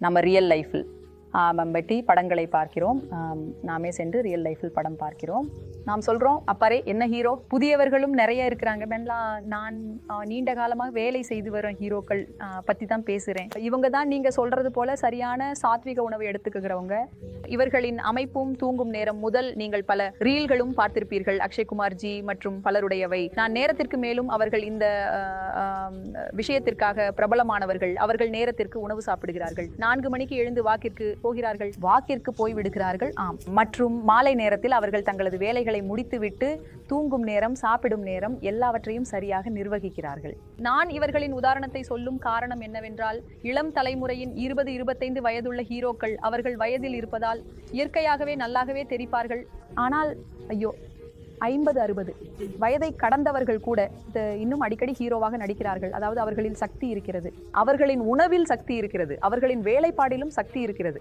நம்ம ரியல் லைஃப்பில் பட்டி படங்களை பார்க்கிறோம். நாமே சென்று ரியல் லைஃப்பில் படம் பார்க்கிறோம். நாம் சொல்கிறோம் அப்பாரே என்ன ஹீரோ புதியவர்களும் நிறைய இருக்கிறாங்க. மென்லா நான் நீண்ட காலமாக வேலை செய்து வரும் ஹீரோக்கள் பற்றி தான் பேசுகிறேன் இவங்க தான் நீங்கள் சொல்கிறது போல சரியான சாத்விக உணவு எடுத்துக்கிறவங்க இவர்களின் அமைப்பும் தூங்கும் நேரம் முதல் நீங்கள் பல ரீல்களும் பார்த்திருப்பீர்கள். அக்ஷய்குமார் ஜி மற்றும் பலருடையவை. நான் நேரத்திற்கு மேலும் அவர்கள் இந்த விஷயத்திற்காக பிரபலமானவர்கள். அவர்கள் நேரத்திற்கு உணவு சாப்பிடுகிறார்கள். நான்கு மணிக்கு எழுந்து வாக்கிற்கு போகிறார்கள் வாக்கிற்கு போய் விடுகிறார்கள். ஆம். மற்றும் மாலை நேரத்தில் அவர்கள் தங்களது வேலைகளை முடித்துவிட்டு தூங்கும் நேரம் சாப்பிடும் நேரம் எல்லாவற்றையும் சரியாக நிர்வகிக்கிறார்கள். நான் இவர்களின் உதாரணத்தை சொல்லும் காரணம் என்னவென்றால் இளம் தலைமுறையின் இருபது இருபத்தைந்து வயதுள்ள ஹீரோக்கள் அவர்கள் வயதில் இருப்பதால் இயற்கையாகவே நல்லாகவே தெரிப்பார்கள். ஆனால் ஐயோ ஐம்பது அறுபது வயதை கடந்தவர்கள் கூட இன்னும் அடிக்கடி ஹீரோவாக நடிக்கிறார்கள். அதாவது அவர்களில் சக்தி இருக்கிறது. அவர்களின் உணவில் சக்தி இருக்கிறது. அவர்களின் வேலைப்பாடிலும் சக்தி இருக்கிறது.